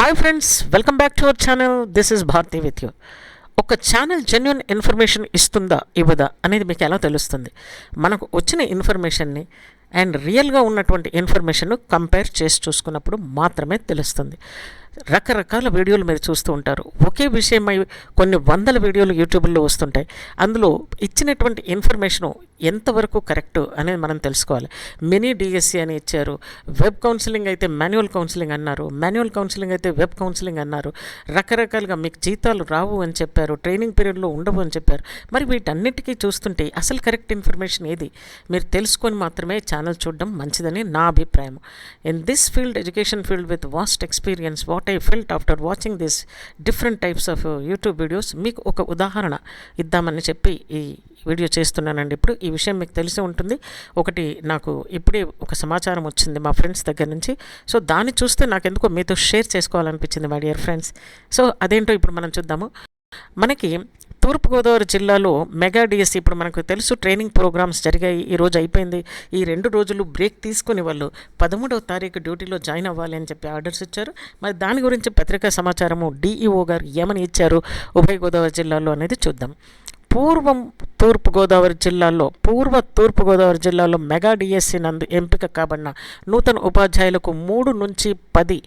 Hi friends welcome back to our channel this is Bharati with you ఒక channel genuine information ఇస్తుందా ఇవ్వదా అనేది మీకు ఎలా తెలుస్తుంది? మనకు వచ్చిన ఇన్ఫర్మేషన్ని అండ్ రియల్గా ఉన్నటువంటి ఇన్ఫర్మేషన్ను కంపేర్ చేసి చూసుకున్నప్పుడు మాత్రమే తెలుస్తుంది. రకరకాల వీడియోలు మీరు చూస్తూ ఉంటారు. ఒకే విషయమై కొన్ని వందల వీడియోలు యూట్యూబ్లో వస్తుంటాయి. అందులో ఇచ్చినటువంటి ఇన్ఫర్మేషను ఎంతవరకు కరెక్ట్ అనేది మనం తెలుసుకోవాలి. మినీ డిఎస్సి అని ఇచ్చారు. వెబ్ కౌన్సిలింగ్ అయితే మాన్యువల్ కౌన్సిలింగ్ అన్నారు. మాన్యువల్ కౌన్సిలింగ్ అయితే వెబ్ కౌన్సిలింగ్ అన్నారు. రకరకాలుగా మీకు జీతాలు రావు అని చెప్పారు. ట్రైనింగ్ పీరియడ్లో ఉండవు అని చెప్పారు. మరి వీటన్నిటికీ చూస్తుంటే అసలు కరెక్ట్ ఇన్ఫర్మేషన్ ఏది? మీరు తెలుసుకొని మాత్రమే ఛానల్ చూడడం మంచిదని నా అభిప్రాయం. In this field education field with vast experience what I felt after watching this different types of YouTube videos మీకు ఒక ఉదాహరణ ఇద్దామని చెప్పి ఈ వీడియో చేస్తున్నానండి. ఇప్పుడు ఈ విషయం మీకు తెలిసి ఉంటుంది. ఒకటి నాకు ఇప్పుడే ఒక సమాచారం వచ్చింది మా ఫ్రెండ్స్ దగ్గర నుంచి. సో దాన్ని చూస్తే నాకు ఎందుకో మీతో షేర్ చేసుకోవాలనిపించింది మై డియర్ ఫ్రెండ్స్ సో అదేంటో ఇప్పుడు మనం చూద్దాము. మనకి తూర్పుగోదావరి జిల్లాలో మెగా డిఎస్సి ఇప్పుడు మనకు తెలుసు ట్రైనింగ్ ప్రోగ్రామ్స్ జరిగాయి. ఈ రోజు అయిపోయింది. ఈ రెండు రోజులు బ్రేక్ తీసుకుని వాళ్ళు పదమూడవ తారీఖు డ్యూటీలో జాయిన్ అవ్వాలి అని చెప్పి ఆర్డర్స్ ఇచ్చారు. మరి దాని గురించి పత్రికా సమాచారము డిఈఓ గారు ఏమని ఇచ్చారు? ఉభయ గోదావరి జిల్లాలో అనేది చూద్దాం. పూర్వం తూర్పుగోదావరి జిల్లాలో పూర్వ తూర్పుగోదావరి జిల్లాలో మెగా డిఎస్సి నందు ఎంపిక కాబడిన నూతన ఉపాధ్యాయులకు మూడు నుంచి పది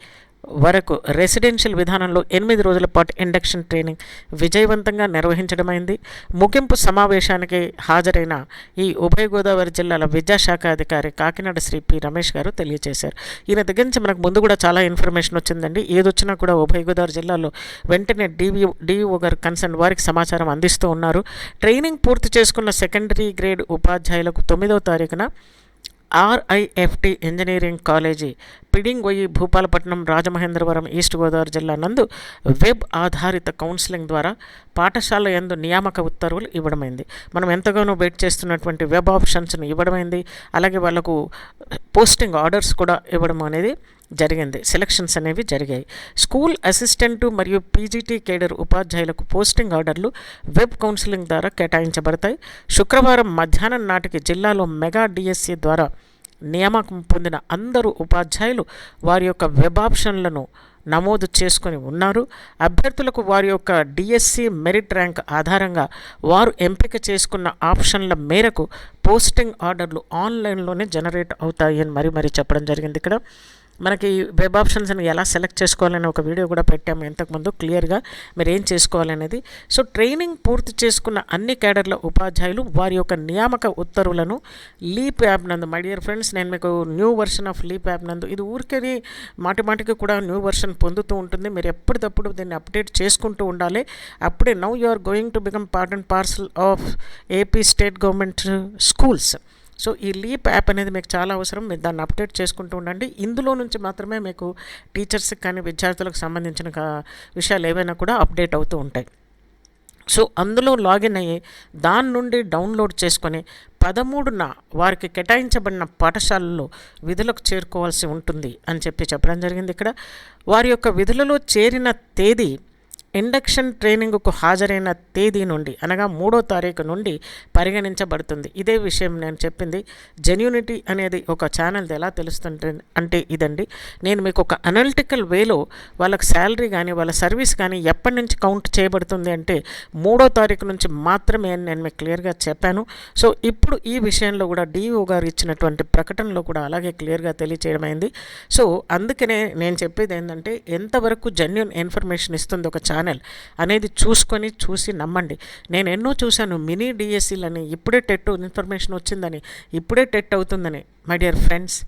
వరకు రెసిడెన్షియల్ విధానంలో ఎనిమిది రోజుల పాటు ఇండక్షన్ ట్రైనింగ్ విజయవంతంగా నిర్వహించడమైంది. ముగింపు సమావేశానికి హాజరైన ఈ ఉభయ గోదావరి జిల్లాల విద్యాశాఖ అధికారి కాకినాడ శ్రీ పి రమేష్ గారు తెలియజేశారు ఈయన దగ్గర నుంచి మనకు ముందు కూడా చాలా ఇన్ఫర్మేషన్ వచ్చిందండి. ఏదొచ్చినా కూడా ఉభయ గోదావరి జిల్లాలో వెంటనే డివిఓ డిఈఓ గారు కన్సర్న్ వారికి సమాచారం అందిస్తూ ఉన్నారు. ట్రైనింగ్ పూర్తి చేసుకున్న సెకండరీ గ్రేడ్ ఉపాధ్యాయులకు తొమ్మిదవ తారీఖున RIFT engineering college Pidingoyi Bhupalapatnam Rajamahendravaram east Godavari జిల్లా నందు వెబ్ ఆధారిత కౌన్సిలింగ్ ద్వారా పాఠశాల యందు నియామక ఉత్తర్వులు ఇవ్వడమైంది. మనం ఎంతగానో వెయిట్ చేస్తున్నటువంటి వెబ్ ఆప్షన్స్ను ఇవ్వడమైంది. అలాగే వాళ్ళకు పోస్టింగ్ ఆర్డర్స్ కూడా ఇవ్వడం అనేది జరిగింది. సెలక్షన్స్ అనేవి జరిగాయి. స్కూల్ అసిస్టెంటు మరియు పీజీటీ కేడర్ ఉపాధ్యాయులకు పోస్టింగ్ ఆర్డర్లు వెబ్ కౌన్సిలింగ్ ద్వారా కేటాయించబడతాయి. శుక్రవారం మధ్యాహ్నం నాటికి జిల్లాలో మెగా డిఎస్సి ద్వారా నియామకం పొందిన అందరూ ఉపాధ్యాయులు వారి యొక్క వెబ్ ఆప్షన్లను నమోదు చేసుకొని ఉన్నారు. అభ్యర్థులకు వారి యొక్క డిఎస్సి మెరిట్ ర్యాంక్ ఆధారంగా వారు ఎంపిక చేసుకున్న ఆప్షన్ల మేరకు పోస్టింగ్ ఆర్డర్లు ఆన్లైన్లోనే జనరేట్ అవుతాయి అని మరి మరి చెప్పడం జరిగింది ఇక్కడ. మనకి వెబ్ ఆప్షన్స్ని ఎలా సెలెక్ట్ చేసుకోవాలని ఒక వీడియో కూడా పెట్టాము ఇంతకుముందు క్లియర్గా మీరు ఏం చేసుకోవాలనేది. సో ట్రైనింగ్ పూర్తి చేసుకున్న అన్ని కేడర్ల ఉపాధ్యాయులు వారి యొక్క నియామక ఉత్తర్వులను లీప్ యాప్ నందు మై డియర్ ఫ్రెండ్స్ నేను మీకు new version of LEAP app నందు ఇది ఊరికే మాటి మాటికి కూడా న్యూ వర్షన్ పొందుతూ ఉంటుంది. మీరు ఎప్పటికప్పుడు దీన్ని అప్డేట్ చేసుకుంటూ ఉండాలి. అప్పుడే now you are going to become part and parcel of AP state government schools so ఈ లీప్ యాప్ అనేది మీకు చాలా అవసరం. మీరు దాన్ని అప్డేట్ చేసుకుంటూ ఉండండి. ఇందులో నుంచి మాత్రమే మీకు టీచర్స్కి కానీ విద్యార్థులకు సంబంధించిన కా- విషయాలు ఏవైనా కూడా అప్డేట్ అవుతూ ఉంటాయి. సో అందులో లాగిన్ అయ్యి దాని నుండి డౌన్లోడ్ చేసుకొని పదమూడున వారికి కేటాయించబడిన పాఠశాలలో విధులకు చేరుకోవాల్సి ఉంటుంది అని చెప్పి చెప్పడం జరిగింది ఇక్కడ. వారి యొక్క విధులలో చేరిన తేదీ ఇండక్షన్ ట్రైనింగ్కు హాజరైన తేదీ నుండి అనగా మూడో తారీఖు నుండి పరిగణించబడుతుంది. ఇదే విషయం నేను చెప్పింది. జెన్యూనిటీ అనేది ఒక ఛానల్ది ఎలా తెలుస్తుంటే అంటే ఇదండి. నేను మీకు ఒక అనలిటికల్ వేలో వాళ్ళకి శాలరీ కానీ వాళ్ళ సర్వీస్ కానీ ఎప్పటి నుంచి కౌంట్ చేయబడుతుంది అంటే మూడో తారీఖు నుంచి మాత్రమే అని నేను మీకు క్లియర్గా చెప్పాను. సో ఇప్పుడు ఈ విషయంలో కూడా డిఓ గారు ఇచ్చినటువంటి ప్రకటనలో కూడా అలాగే క్లియర్గా తెలియచేయడమైంది. సో అందుకనే నేను చెప్పేది ఏంటంటే ఎంతవరకు జెన్యున్ ఇన్ఫర్మేషన్ ఇస్తుంది ఒక ఛానల్ అనేది చూసుకొని చూసి నమ్మండి. నేను ఎన్నో చూశాను మినీ డిఎస్సీలని ఇప్పుడే టెట్ ఇన్ఫర్మేషన్ వచ్చిందని ఇప్పుడే టెట్ అవుతుందని. మై డియర్ ఫ్రెండ్స్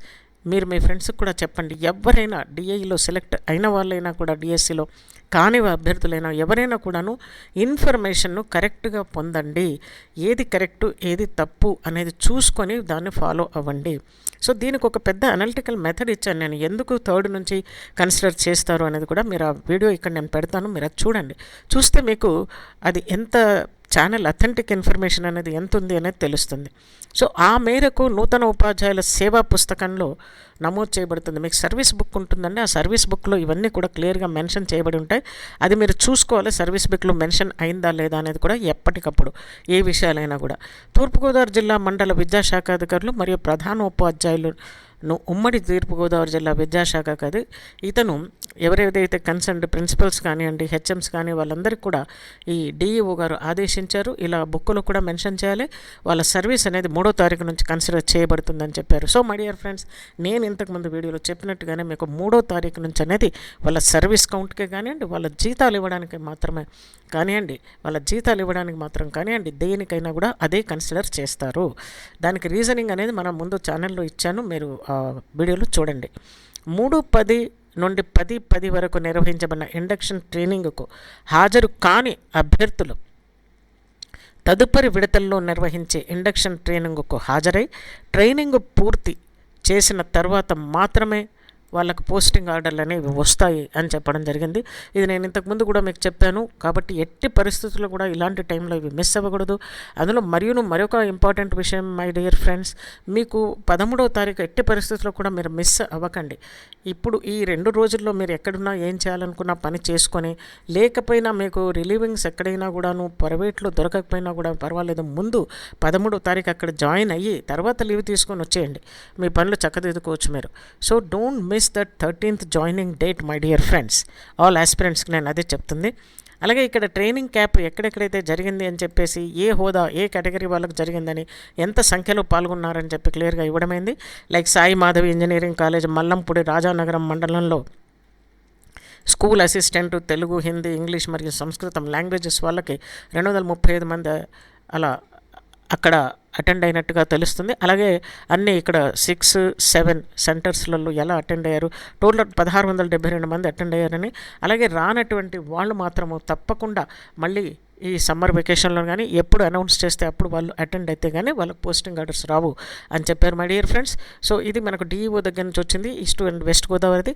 మీరు మీ ఫ్రెండ్స్కి కూడా చెప్పండి ఎవరైనా డిఐలో సెలెక్ట్ అయిన వాళ్ళైనా కూడా డిఎస్సిలో కాని అభ్యర్థులైనా ఎవరైనా కూడాను ఇన్ఫర్మేషన్ను కరెక్ట్గా పొందండి. ఏది కరెక్టు ఏది తప్పు అనేది చూసుకొని దాన్ని ఫాలో అవ్వండి. సో దీనికి ఒక పెద్ద అనలిటికల్ మెథడ్ ఇచ్చాను నేను. ఎందుకు థర్డ్ నుంచి కన్సిడర్ చేస్తారు అనేది కూడా మీరు ఆ వీడియో ఇక్కడ నేను పెడతాను. మీరు అది చూడండి. చూస్తే మీకు అది ఎంత ఛానల్ అథెంటిక్ ఇన్ఫర్మేషన్ అనేది ఎంత ఉంది అనేది తెలుస్తుంది. సో ఆ మేరకు నూతన ఉపాధ్యాయుల సేవా పుస్తకంలో నమోదు చేయబడుతుంది. మీకు సర్వీస్ బుక్ ఉంటుందండి. ఆ సర్వీస్ బుక్లో ఇవన్నీ కూడా క్లియర్గా మెన్షన్ చేయబడి ఉంటాయి. అది మీరు చూసుకోవాలి. సర్వీస్ బుక్లో మెన్షన్ అయిందా లేదా అనేది కూడా ఎప్పటికప్పుడు ఏ విషయాలైనా కూడా. తూర్పుగోదావరి జిల్లా మండల విద్యాశాఖ అధికారులు మరియు ప్రధాన ఉపాధ్యాయులు ను- ఉమ్మడి తూర్పుగోదావరి జిల్లా విద్యాశాఖ కాదు. ఇతను ఎవరెవరైతే కన్సర్న్డ్ ప్రిన్సిపల్స్ కానివ్వండి హెచ్ఎంస్ కానీ వాళ్ళందరికీ కూడా ఈ డిఈఓ గారు ఆదేశించారు. ఇలా బుక్లో కూడా మెన్షన్ చేయాలి. వాళ్ళ సర్వీస్ అనేది మూడో తారీఖు నుంచి కన్సిడర్ చేయబడుతుందని చెప్పారు. సో మై డియర్ ఫ్రెండ్స్ నేను ఇంతకుముందు వీడియోలో చెప్పినట్టుగానే మీకు మూడో తారీఖు నుంచి అనేది వాళ్ళ సర్వీస్ కౌంట్కే కానివ్వండి వాళ్ళ జీతాలు ఇవ్వడానికి మాత్రమే కానివ్వండి వాళ్ళ జీతాలు ఇవ్వడానికి మాత్రం కానివ్వండి దేనికైనా కూడా అదే కన్సిడర్ చేస్తారు. దానికి రీజనింగ్ అనేది మనం ముందు ఛానల్లో ఇచ్చాను. మీరు ఆ వీడియోలు చూడండి. మూడు పది నుండి పది పది వరకు నిర్వహించబడిన ఇండక్షన్ ట్రైనింగ్కు హాజరు కాని అభ్యర్థులు తదుపరి విడతల్లో నిర్వహించే ఇండక్షన్ ట్రైనింగ్కు హాజరై ట్రైనింగ్ పూర్తి చేసిన తర్వాత మాత్రమే వాళ్ళకు పోస్టింగ్ ఆర్డర్లు అనేవి వస్తాయి అని చెప్పడం జరిగింది. ఇది నేను ఇంతకుముందు కూడా మీకు చెప్పాను. కాబట్టి ఎట్టి పరిస్థితుల్లో కూడా ఇలాంటి టైంలో ఇవి మిస్ అవ్వకూడదు. అందులో మరియు మరొక ఇంపార్టెంట్ విషయం మై డియర్ ఫ్రెండ్స్ మీకు పదమూడవ తారీఖు ఎట్టి పరిస్థితుల్లో కూడా మీరు మిస్ అవ్వకండి. ఇప్పుడు ఈ రెండు రోజుల్లో మీరు ఎక్కడున్నా ఏం చేయాలనుకున్నా పని చేసుకొని లేకపోయినా మీకు రిలీవింగ్స్ ఎక్కడైనా కూడాను ప్రైవేట్లో దొరకకపోయినా కూడా పర్వాలేదు. ముందు పదమూడో తారీఖు అక్కడ జాయిన్ అయ్యి తర్వాత లీవ్ తీసుకొని వచ్చేయండి. మీ పనులు చక్కదిద్దుకోవచ్చు మీరు. So don't miss the thirteenth joining date my dear friends. All ఆస్పిరెంట్స్కి నేను అదే చెప్తుంది. అలాగే ఇక్కడ ట్రైనింగ్ క్యాప్ ఎక్కడెక్కడైతే జరిగింది అని చెప్పేసి ఏ హోదా ఏ కేటగిరీ వాళ్ళకి జరిగిందని ఎంత సంఖ్యలో పాల్గొన్నారని చెప్పి క్లియర్గా ఇవ్వడమైంది. Like Sai Madhavi engineering college Mallampudi Rajanagaram మండలంలో school assistant Telugu Hindi English మరియు సంస్కృతం లాంగ్వేజెస్ వాళ్ళకి రెండు వందల ముప్పై ఐదు మంది అలా అక్కడ అటెండ్ అయినట్టుగా తెలుస్తుంది. అలాగే అన్ని ఇక్కడ సిక్స్ సెవెన్ సెంటర్స్లలో ఎలా అటెండ్ అయ్యారు? టోటల్ పదహారు వందల డెబ్బై రెండు మంది అటెండ్ అయ్యారని. అలాగే రానటువంటి వాళ్ళు మాత్రము తప్పకుండా మళ్ళీ ఈ సమ్మర్ వెకేషన్లో కానీ ఎప్పుడు అనౌన్స్ చేస్తే అప్పుడు వాళ్ళు అటెండ్ అయితే కానీ వాళ్ళకి పోస్టింగ్ ఆర్డర్స్ రావు అని చెప్పారు మై డియర్ ఫ్రెండ్స్ సో ఇది మనకు డిఈఓ దగ్గర నుంచి వచ్చింది ఈస్ట్ అండ్ వెస్ట్ గోదావరిది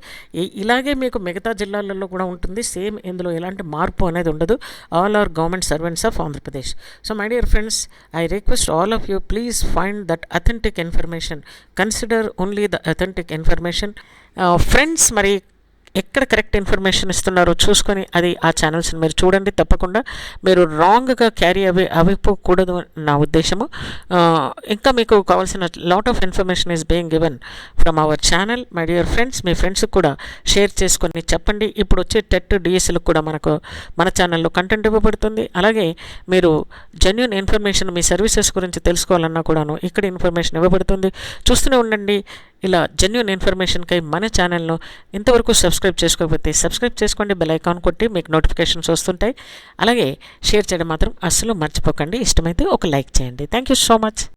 ఇలాగే మీకు మిగతా జిల్లాలలో కూడా ఉంటుంది. సేమ్ ఇందులో ఎలాంటి మార్పు అనేది ఉండదు. All are government servants of Andhra Pradesh so my dear friends I request all of you please find that authentic information. Consider only the authentic information. Uh, friends Marie ఎక్కడ కరెక్ట్ ఇన్ఫర్మేషన్ ఇస్తున్నారో చూసుకొని అది ఆ ఛానల్స్ని మీరు చూడండి. తప్పకుండా మీరు రాంగ్గా క్యారీ అవి అవిపోకూడదు అని నా ఉద్దేశము. ఇంకా మీకు కావాల్సిన lot of information is being given from our channel my dear friends మీ ఫ్రెండ్స్కి కూడా షేర్ చేసుకొని చెప్పండి. ఇప్పుడు వచ్చే టెట్ డిఎస్లకు కూడా మనకు మన ఛానల్లో కంటెంట్ ఇవ్వబడుతుంది. అలాగే మీరు జెన్యున్ ఇన్ఫర్మేషన్ మీ సర్వీసెస్ గురించి తెలుసుకోవాలన్నా కూడాను ఇక్కడ ఇన్ఫర్మేషన్ ఇవ్వబడుతుంది. చూస్తూనే ఉండండి. ఇలా జెన్యున్ ఇన్ఫర్మేషన్కై మన ఛానల్ను ఇంతవరకు సబ్స్క్రైబ్ చేసుకోకపోతే సబ్స్క్రైబ్ చేసుకోండి బెల్ ఐకాన్ కొట్టి మీకు నోటిఫికేషన్స్ వస్తుంటాయి. అలాగే షేర్ చేయడం మాత్రం అస్సలు మర్చిపోకండి. ఇష్టమైతే ఒక లైక్ చేయండి. Thank you so much